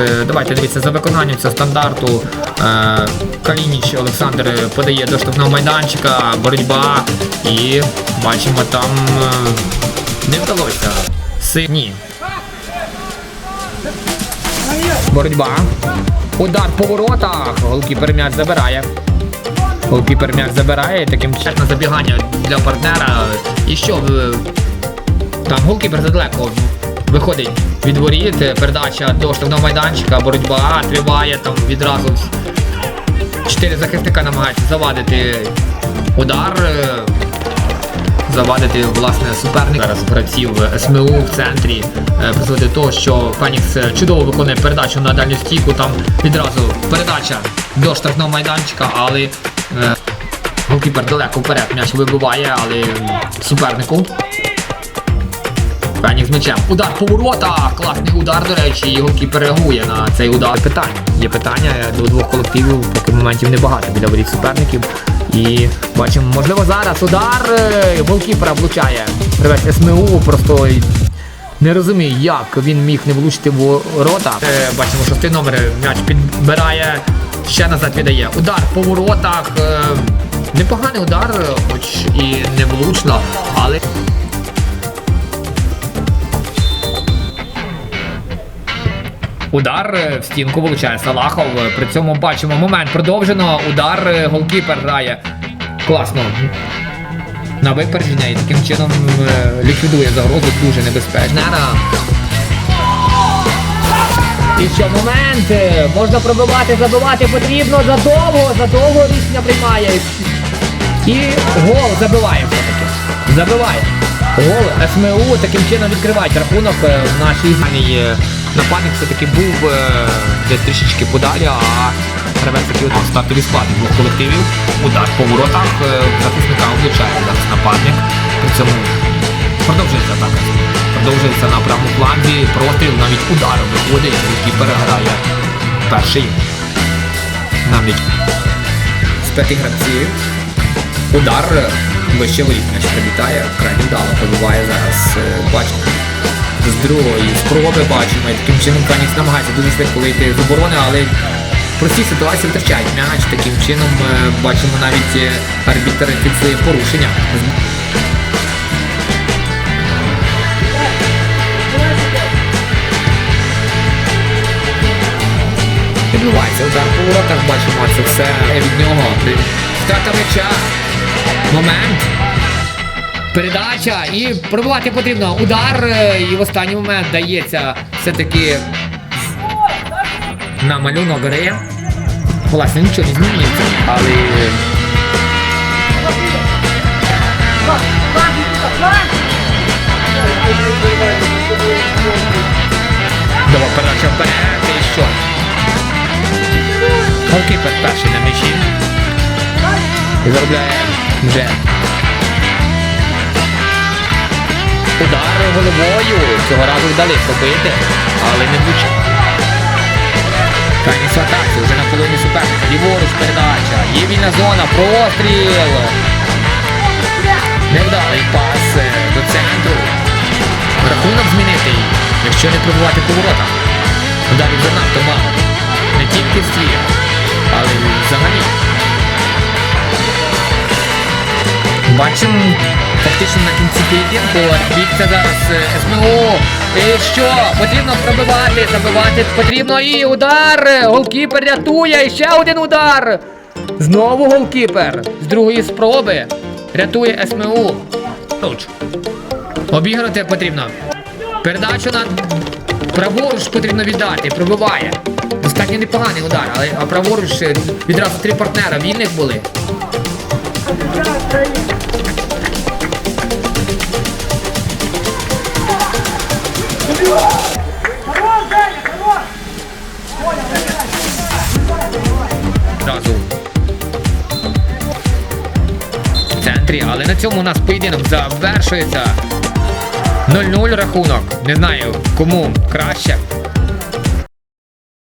Е, Давайте дивіться, за виконанням цього стандарту е, Калініч Олександр подає до штрафного майданчика, боротьба і бачимо там е, не вдалося. Сині. Боротьба. Удар по воротах. Голкіпер м'яч забирає. Голкіпер м'яч забирає, таким чином забігання для партнера. І що там голкіпер задалеко виходить від воріт, передача до штрафного майданчика, боротьба триває там відразу. Чотири захисника намагаються завадити удар. е, Завадити власне суперника зараз гравців СМУ в центрі е, призведе до того, що Фенікс е, чудово виконує передачу на дальню стійку. Там відразу передача до штрафного майданчика, але е, голкіпер далеко вперед м'яч вибиває, але супернику. Фенікс з м'ячем. Удар по воротах! Класний удар, до речі, і голкіпер реагує на цей удар. Питання. Є питання до двох колективів, поки моментів небагато біля воріт суперників. І бачимо, можливо, зараз удар е, голкіпера влучає. Гравець СМУ просто не розумію, як він міг не влучити ворота. Е, Бачимо, шостий номер м'яч підбирає, ще назад віддає. Удар по воротах. е, Непоганий удар, хоч і не влучно, але. Удар е, в стінку вилучає Салахов. При цьому бачимо момент продовжено. Удар е, голкіпер грає. Класно. На випередження і таким чином е, ліквідує загрозу дуже небезпечно. І що момент? Можна пробивати, забивати потрібно задовго, задовго рішення приймає. І гол забиває все-таки. Забиває. Гол СМУ таким чином відкривають рахунок в нашій зміні. Нападник все-таки був е, десь трішечки подалі, а гравець такий от стартовий склад двох колективів. Удар по воротах е, захисника влучає зараз нападник. При цьому продовжується атака. Продовжується на правому фланзі, простріл навіть ударом виходить, який переграє перший. Навіть з п'яти гравців. Удар вище воріт, м'яч прилітає, крайне вдало пробиває зараз. е, Бачимо. З другої спроби бачимо, і таким чином Фенікс намагається дуже швидко вийти з оборони, але в простій ситуації втрачають м'яч. Таким чином е, бачимо навіть е, арбітр фіксує порушення. Відбувається удар по воротах, бачимо, це все від нього. Втрата м'яча. Момент. Передача і пробувати потрібно. Удар е, і в останній момент дається все-таки на малюнок гри. Власне, нічого не змінюється, але Давай передача вперед і що? Голкіпер перший на м'ячі. І заробляє вже Удари головою. Цього разу вдали пробити, але не влучив. В атаці, вже на половині суперника. Ліворуч передача. Є вільна зона, простріл. Невдалий пас е, до центру. Рахунок змінити, якщо не пробувати поворота. Ударів занадто мало. Не тільки в але й взагалі. Бачимо фактично на кінці поєдинку арбітр зараз е, СМО. І що? Потрібно пробивати, забивати потрібно і удар. Голкіпер рятує. І ще один удар. Знову голкіпер. З другої спроби. Рятує СМУ. Обіграти потрібно. Передачу на праворуч потрібно віддати. Пробиває. Достатньо непоганий удар, але а праворуч е, відразу три партнера вільних були. 3. Але на цьому у нас поєдинок завершується. 0-0 рахунок. Не знаю, кому краще.